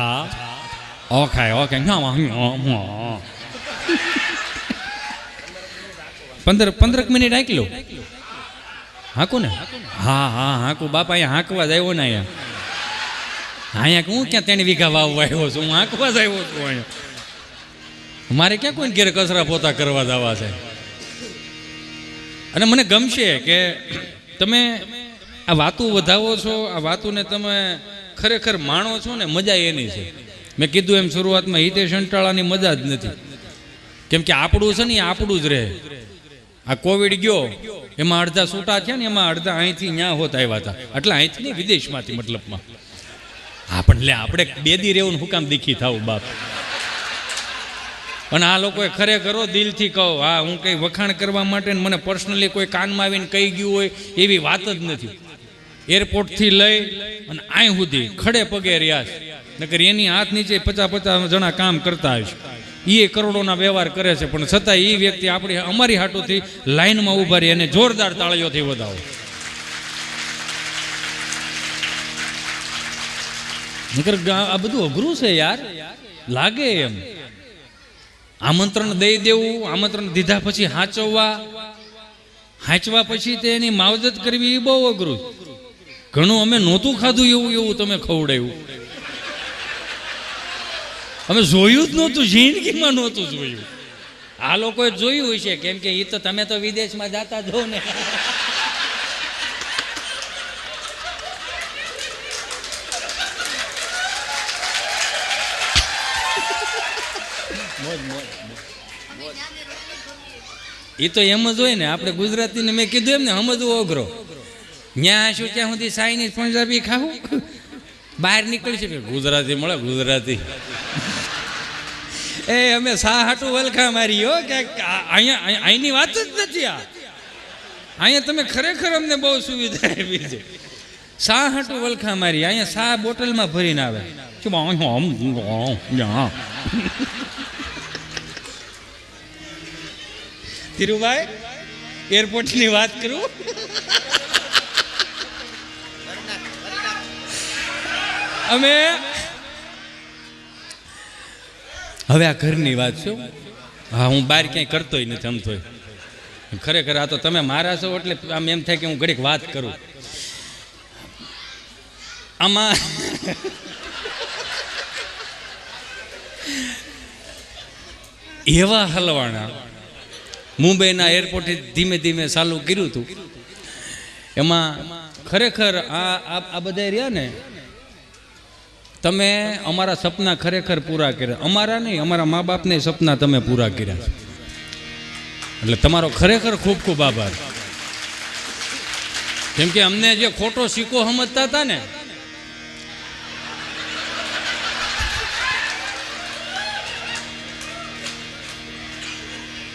અચ્છા okay okay પંદર પંદર મિનિટ આંકી લો હાંકું ને હા હા, હાંકું બાપા અહીંયા હાંકવા જ આવ્યો ને અહીંયા. અહીંયા હું ક્યાં તેની વીઘા વાવવા આવ્યો છું? હું હાંકવા જ આવ્યો છું અહીંયા. મારે ક્યાં કોઈ ઘેર કચરા પોતા કરવા જવા છે? અને મને ગમશે કે તમે આ વાતું વધાવો છો, આ વાતુને તમે ખરેખર માણો છો ને મજા એની છે. મેં કીધું એમ શરૂઆતમાં હિતેશ અંટાળાની મજા જ નથી. કેમ કે આપણું છે ને એ આપણું જ રહે. આ કોવિડ ગયો, એમાં અડધા છૂટા થયા ને એમાં અડધા અહીંથી ન્યા હોત આવ્યા હતા. એટલે અહીંથી નહીં, વિદેશમાંથી મતલબમાં. હા, પણ લે, આપણે બે દી રહેવું હું કામ દીખી થાવું બાપ. અને આ લોકોએ ખરેખરો દિલથી કહો, હા, હું કંઈ વખાણ કરવા માટે મને પર્સનલી કોઈ કાનમાં આવીને કહી ગયું હોય, એવી વાત જ નથી. એરપોર્ટથી લઈ અને આય સુધી ખડે પગે રહ્યા છે. નકર એની હાથ નીચે પચાસ પચાસ જણા કામ કરતા હોય છે. એ કરોડોના વ્યવહાર કરે છે, પણ છતાં એ વ્યક્તિ આપણી અમારી હાટુથી લાઈનમાં ઊભા રહી અને જોરદાર તાળીઓથી વધાવો. નકર આ બધું અઘરું છે યાર. લાગે એમ. આમંત્રણ દઈ દેવું, આમંત્રણ દીધા પછી હાચવવા. હાંચવા પછી તેની માવજત કરવી એ બહુ અઘરું. ઘણું અમે નહોતું ખાધું એવું એવું તમે ખવડાવ્યું. અમે જોયું જ નહોતું, જિંદગીમાં નહોતું જોયું. આ લોકોએ જોયું હોય છે કેમ કે એ તો તમે તો વિદેશમાં જાતા જો ને. એ તો એમ જ હોય ને, આપણે ગુજરાતીને મેં કીધું એમ ને સમજવું અઘરો ન્યા શું ત્યાં સુધી ચાઇનીઝ પંજાબી ખાવું? બહાર નીકળી છે ગુજરાતી મળે ગુજરાતી. એ અમે સા હાટું વલખા મારી હો કે અહીંયા અહીંની વાત જ નથી આ. અહીંયા તમે ખરેખર અમને બહુ સુવિધા આપી છે. સા હાટું વલખા મારી અહીંયા સા બોટલમાં ભરીને આવે. શું ધીરુભાઈ એરપોર્ટની વાત કરું? અમે? હવે આ ઘરની વાત છે હા, હું બહાર ક્યાંય કરતોય નથી અમતોય ખરેખર આ તો તમે મારા છો, એટલે આમ એમ થાય કે હું ઘડીક વાત કરું. આમાં એવા હલવાણા મુંબઈના એરપોર્ટે ધીમે ધીમે ચાલુ કર્યું હતું. એમાં ખરેખર આ આ બધા રહ્યા ને તમે અમારા સપના ખરેખર પૂરા કર્યા. અમારા નહીં, અમારા મા બાપને સપના તમે પૂરા કર્યા. એટલે તમારો ખરેખર ખૂબ ખૂબ આભાર. કેમ કે અમને જે ખોટો સિક્કો સમજતા હતા ને,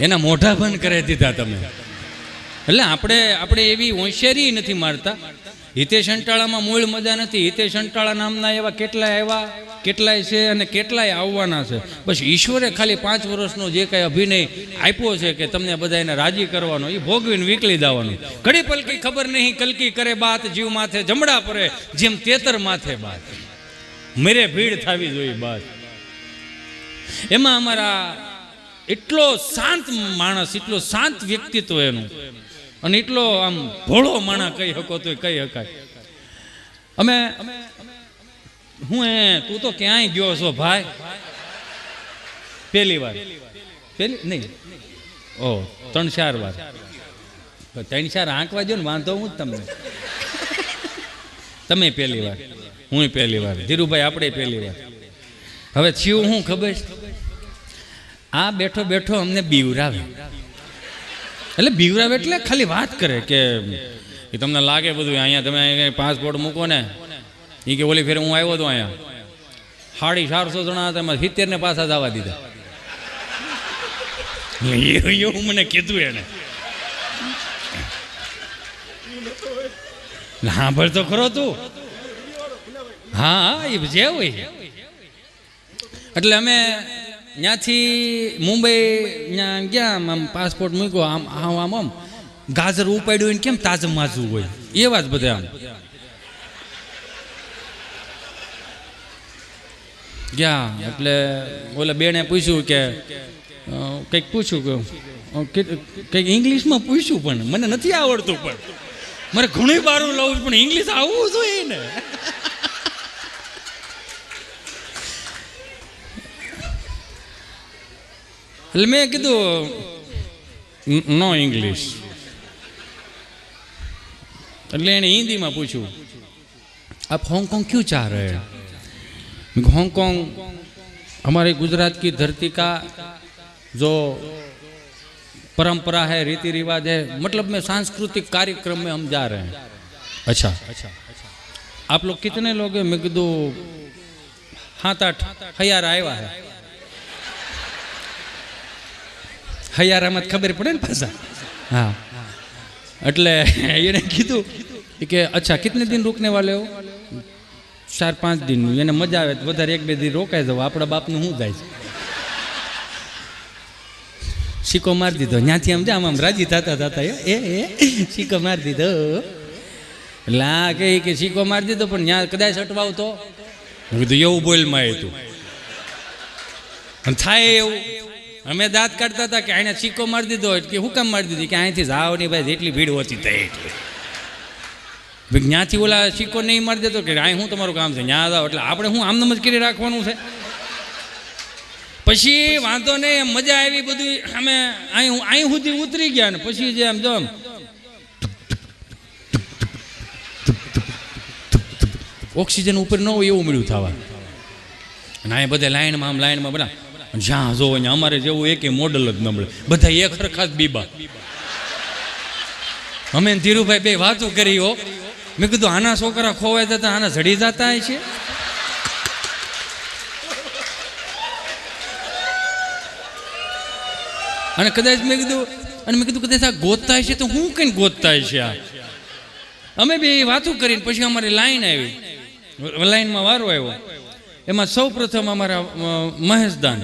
એના મોઢા બંધ કરી દીધા તમે. એટલે આપણે આપણે એવી હોશિયારી નથી મારતા. હિતેશ અંટાળામાં મૂળ મજા નથી. હિતેશ અંટાળા નામના એવા કેટલાય આવ્યા, કેટલાય છે અને કેટલાય આવવાના છે. બસ ઈશ્વરે ખાલી પાંચ વર્ષનો જે કાંઈ અભિનય આપ્યો છે કે તમને બધાને રાજી કરવાનો એ ભોગવીને વીકળી દેવાનું. ઘડી પલકી ખબર નહીં, કલકી કરે બાત, જીવ માથે જમડા પરે, જેમ તેતર માથે બાત. મેરે ભીડ થાવી જોઈએ બાત. એમાં અમારા એટલો શાંત માણસ, એટલો શાંત વ્યક્તિત્વ એનું. અને એટલો આમ ભોળો માણા કહી શકો તો કહી શકાય. અમે, હું એ, તું તો ક્યાંય ગયો છો ભાઈ? પહેલી વાર. પહેલી, નહીં. ઓ, ત્રણ, ચાર વાર. ત્રણ, ચાર આંકવા જો ને વાંધો હું જ તમને. તમે પહેલી વાર. હું પહેલી વાર. ધીરુભાઈ, આપણે પહેલી વાર. હવે થયું હું ખબર? આ બેઠો બેઠો અમને બીવરાવે એટલે બીવરાવે એટલે ખાલી વાત કરે કે તમને લાગે બધું અહીંયા તમે પાસપોર્ટ મૂકો ને? એ કે, ઓલી ફેરે હું આવ્યો હતો અહીંયા. સાડી ચારસો જણા હતા, એમાં સિત્તેર ને પાછા જવા દીધા. એવું મને કીધું એને. સાંભળ તો ખરો તું. હા હા એ જે હોય. એટલે અમે ત્યાંથી મુંબઈ ત્યાં ગયા, આમ પાસપોર્ટ મૂક્યો, આમ આમ આમ આમ. ગાજર ઉપાડ્યું કેમ તાજમ માજવું હોય? એવા જ બધા આમ. ગયા, એટલે ઓલા બેને પૂછ્યું કે કંઈક પૂછ્યું કે કંઈક ઇંગ્લિશમાં પૂછ્યું પણ, મને નથી આવડતું પણ. મારે ઘણી બારું લઉં પણ ઇંગ્લિશ આવવું જોઈએ ને. એટલે મેં કીધું નો ઇંગ્લિશ એટલે એને હિન્દીમાં પૂછ્યું आप हांगकांग क्यों चाह रहे हैं मैं कहा, हांगकांग हमारे गुजरात की धरती का जो परंपरा है रीति रिवाज है मतलब में सांस्कृतिक कार्यक्रम में हम जा रहे हैं अच्छा आप लोग कितने लोग हैं मैं कीधु सात आठ हयार आया है હૈયારામાં ખબર પડે ને પાછા. હા. એટલે એને કીધું કે, અચ્છા કેટલે દિન રોકને વાલે હો? ચાર, પાંચ દિનનું એને મજા આવે તો વધારે એક બે દિન રોકાઈ જવું. આપણા બાપનું શું જાય છે? સિક્કો મારી દીધો. ત્યાંથી આમ આમ આમ રાજી થતા થતા, એ એ સિક્કો મારી દીધો. એટલે આ કહે કે સિક્કો મારી દીધો, પણ ત્યાં કદાચ અટવાવતો. મેં કીધું, એવું બોલમાં એ તું અને થાય એવું. અમે દાંત કાઢતા હતા કે આને સિક્કો મારી દીધો કે હું કામ મારી દીધી? કે અહીંથી જાવ નહીં ભાઈ, જેટલી ભીડ હોતી થઈ એટલી. ભાઈ ઓલા સિક્કો નહીં મારી દેતો કે અહીં હું તમારું કામ છે ત્યાં જાઓ. એટલે આપણે હું આમનામ જ કરી રાખવાનું છે. પછી વાંધો નહીં મજા આવી બધું અમે અહીં અહીં સુધી ઉતરી ગયા ને પછી જે આમ જો ઓક્સિજન ઉપર ન હોય એવું મળ્યું થવા. અને અહીં બધા લાઈનમાં, આમ લાઈનમાં બધા જ્યાં જો અહીંયા અમારે જેવું એકે મોડલ જ ન મળે. બધા એક હરખા જ બીબા. અમે ધીરુભાઈ બે વાતો કરી હો. મેં કીધું, આના છોકરા ખોવાઈ જતા, આના ઝડી જતા છે? અને કદાચ મેં કીધું, અને મેં કીધું, કદાચ આ ગોતતા છે તો હું કઈ ગોતતા છે આ? અમે બે વાતો કરીને પછી અમારી લાઈન આવી. લાઈનમાં વારો આવ્યો. એમાં સૌ પ્રથમ અમારા મહેશદાન.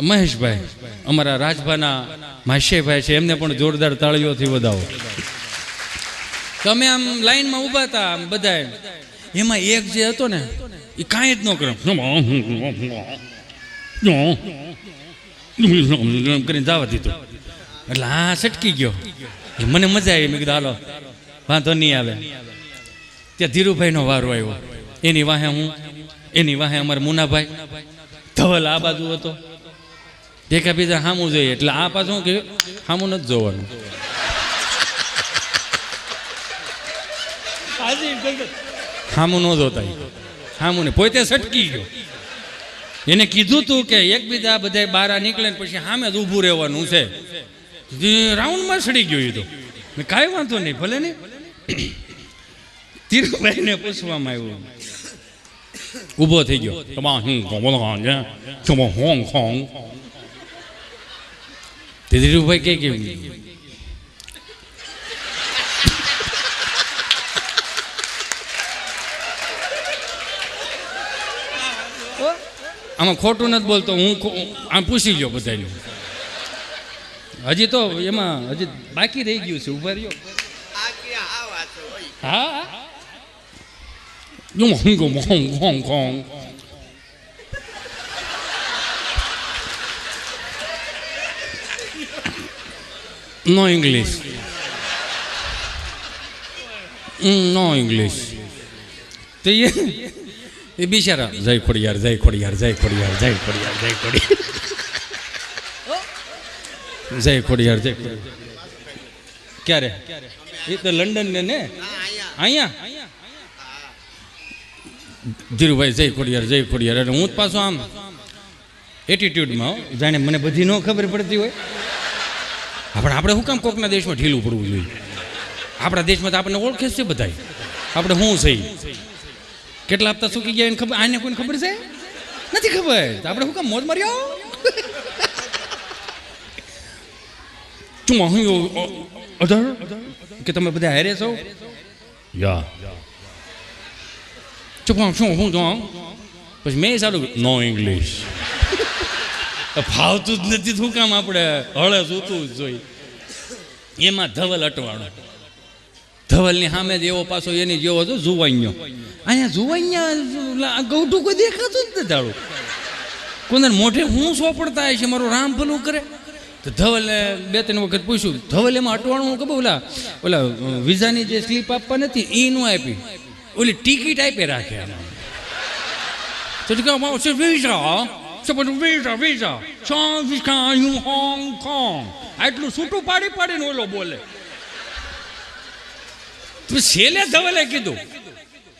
મહેશભાઈ, અમારા રાજભાના માશેભાઈ છે, એમને પણ જોરદાર તાળીઓથી વધાવો. તમે આમ લાઈનમાં ઊભા હતા, આમ બધાએ એમાં એક જે હતો ને, એ કાંઈ જ ન કરે કરીને જવા દીધું. એટલે હા સટકી ગયો. મને મજા આવી. મેં કીધું, હાલો, વાંધો નહીં આવે. ત્યાં ધીરુભાઈનો વારો આવ્યો. એની વાહે હું એની વાહે અમારા મુનાભાઈ ધવલ આ બાજુ હતો. એકા બીજા સામું જોઈએ, એટલે આ પાછું કે સામું નથી જોવાનું. સામું ન જોતા સામું ને પોતે સટકી ગયો. એને કીધું તું કે એકબીજા બધા બારા નીકળે ને પછી સામે જ ઊભું રહેવાનું છે. રાઉન્ડમાં સડી ગયું એ તો. કાંઈ વાંધો નહીં, ભલે ને. તીરુભાઈને પૂછવામાં આવ્યું. ઊભો થઈ ગયો તમા હું છે તમે હોંગ હોંગ તે ધીરુભાઈ કે કેવું આમાં ખોટું નથી બોલતો હું આમ પૂછી ગયો બધાને હજી તો એમાં હજી બાકી રહી ગયું છે ઊભા રહ્યો હા Kong. No English. No English. તો એ એ બિચારા જય ખોડિયાર જય ખોડિયાર જય ખોડિયાર જય ખોડિયાર જય ખોડિયાર જય ખોડિયાર જય ક્યારે એ તો લંડન ને ને અહીંયા ધીરુભાઈ, જય ખોડિયાર જય ખોડિયાર. એટલે હું જ પાછો આમ એટીટ્યુડમાં. જાણે મને બધી ન ખબર પડતી હોય. આપણે આપણે શું કામ કોકના દેશમાં ઢીલું પડવું જોઈએ? આપણા દેશમાં તો આપણને ઓળખે છે બધાય. આપણે શું છે? કેટલા હપ્તા સુકી ગયા એને ખબર આને કોઈને ખબર છે? નથી ખબર. આપણે શું કામ મોજ માર્યો શું અધર અધર? કે તમે બધા હેરે છો? યા. પછી મેં ચાલુ નો ઇંગ્લિશ ફાવતું જ નથી, શું કામ આપણે હળે સૂતું જ જોઈએ. એમાં ધવલ અટવાણો. ધવલની સામે જ પાછો એની જેવો હતો જુવાઈયો અહીંયા જોવા અહીંયા ગૌઠું કોઈ દેખાતું જ નથી તાળું કોને મોઢે હું સોપડતા છે મારું રામ ભલું કરે? તો ધવલે બે ત્રણ વખત પૂછ્યું, ધવલ એમાં અટવાણું ખબર, ઓલા ઓલા વિઝાની જે સ્લીપ આપવા નથી એ નું આપી. ઓલી ટિકિટ આપી રાખે તો કે અમારો છે વિઝા છે બધું વિઝા વિઝા શા વિઝા યુ હોંગકોંગ આટલું છૂટું પાડી પાડીને ઓલો બોલે. છેલ્લે ધવલે કીધું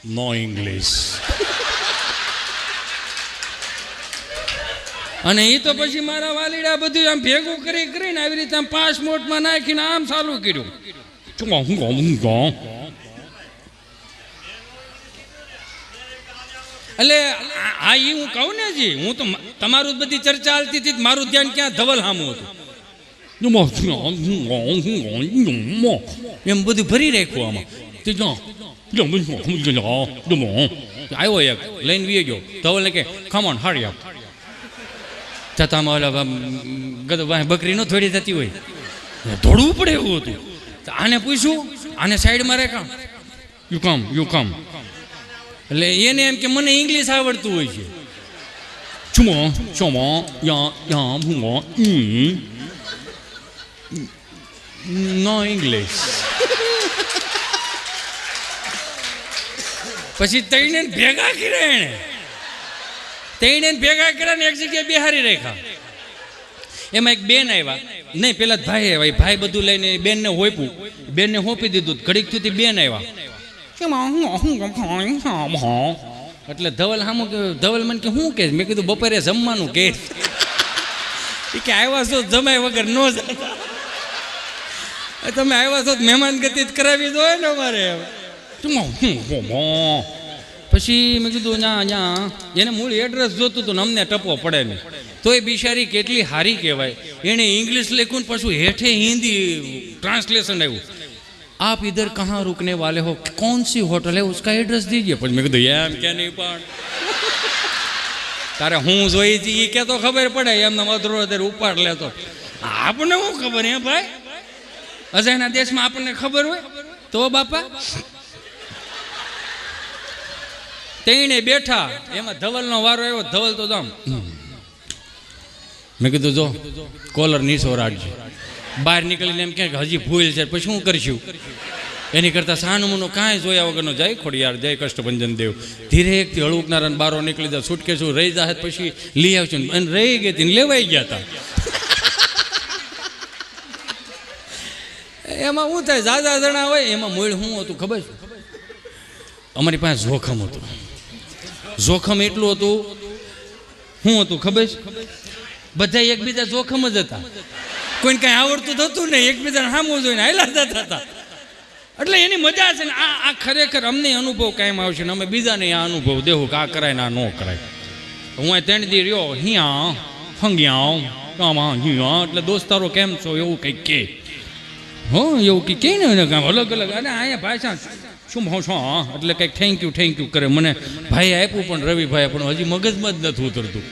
નો ઇંગ્લિશ અને એ તો પછી મારા વાલીડા બધું આમ ભેગું કરી કરીને આવી રીતે આમ પાસપોર્ટમાં નાખીને આમ ચાલુ કર્યું. એટલે આ- એ હું કહું ને જી હું તો તમારું બધી ચર્ચા હાલતી હતી મારું ધ્યાન ક્યાં ધવલ સામું હતું એમ બધું ભરી રાખ્યું આમાં તે જો આવ્યો એક લઈને વી ગયો ધવલને કે ખમણ હાડી આપ ગદ બકરી ન થોડી થતી હોય દોડવું પડે એવું હતું આને પૂછ્યું આને સાઈડમાં રેખા યુ કમ યુ કમ એટલે એને એમ કે મને ઇંગ્લિશ આવડતું હોય છે. ચુમો ચોમો, યા ભૂંગો નો ઇંગ્લિશ પછી તઈને ભેગા કર્યા એને. તઈને ભેગા કર્યા ને એક જગ્યાએ બિહારી રાખ્યા. એમાં એક બેન આવ્યા. નહીં, પેલા ભાઈ આવ્યા. ભાઈ બધું લઈને બેનને હોપ્યું બેનને હોપી દીધું. ઘડીક સુધી બેન આવ્યા. એટલે ધવલ હામું કે, ધવલ મને કે શું કે? મેં કીધું, બપોરે જમવાનું કે. કે, આવ્યા છો જમાય વગર ન જાય તમે આવ્યા છો મહેમાન ગતિ કરાવી દો ને અમારે પછી મેં કીધું ના ના એને મૂળ એડ્રેસ જોતું હતું ને અમને ટપો પડે ને. તો એ બિચારી કેટલી હારી કહેવાય. એણે ઇંગ્લિશ લખ્યું ને પાછું હેઠે હિન્દી ટ્રાન્સલેશન આવ્યું. आप इधर कहाँ रुकने वाले हो कौन सी होटल है उसका एड्रेस दीजिए પછી મેં કીધું એમ કે નહીં પણ તારે હું જોઈ હતી એ કે તો ખબર પડે એમને મધરો અત્યારે ઉપાડ લેતો આપણને શું ખબર હે ભાઈ અજાયના દેશમાં આપણને ખબર હોય તો બાપા તેણે બેઠા એમાં ધવલનો વારો આવ્યો ધવલ તો જામ મેં કીધું જો કોલર નીચો રાખજો બહાર નીકળીને એમ કે હજી ભૂલ છે, પછી શું કરશું? એની કરતાં સાનુમુનો કાંઈ જોયા વગરનો જાય ખોડિયાર, જય કષ્ટભંજન દેવ. ધીરે એકથી હળુકનારા બારો નીકળી જાય સુટકેશું રહી જાય પછી લઈ આવશું અને રહી ગઈ હતી લેવાઈ ગયા હતા એમાં શું થાય ઝાઝા જણા હોય, એમાં મૂળ શું હતું, ખબર છે? અમારી પાસે જોખમ હતું. જોખમ એટલું હતું શું હતું, ખબર છે? બધા એકબીજા જોખમ જ હતા. કોઈને કાંઈ આવડતું થતું નહીં, એકબીજાને સામું જોઈને હાલા જતા હતા. એટલે એની મજા છે ને, આ આ ખરેખર અમને અનુભવ કાયમ આવશે ને અમે બીજાને આ અનુભવ દેવું કે આ કરાય ને આ ન કરાય. હું ત્રણ દી રહ્યો, હિયા ફંગ્યા કામાં હિયા, એટલે દોસ્તારો કેમ છો એવું કંઈક કે. હો, એવું કંઈક કે ને અલગ અલગ. અને અહીંયા ભાષા શું ભાવ છો એટલે કંઈક થેન્ક યુ થેન્ક યુ કરે. મને ભાઈ આપ્યું પણ રવિભાઈ પણ હજી મગજમાં જ નથી ઉતરતું.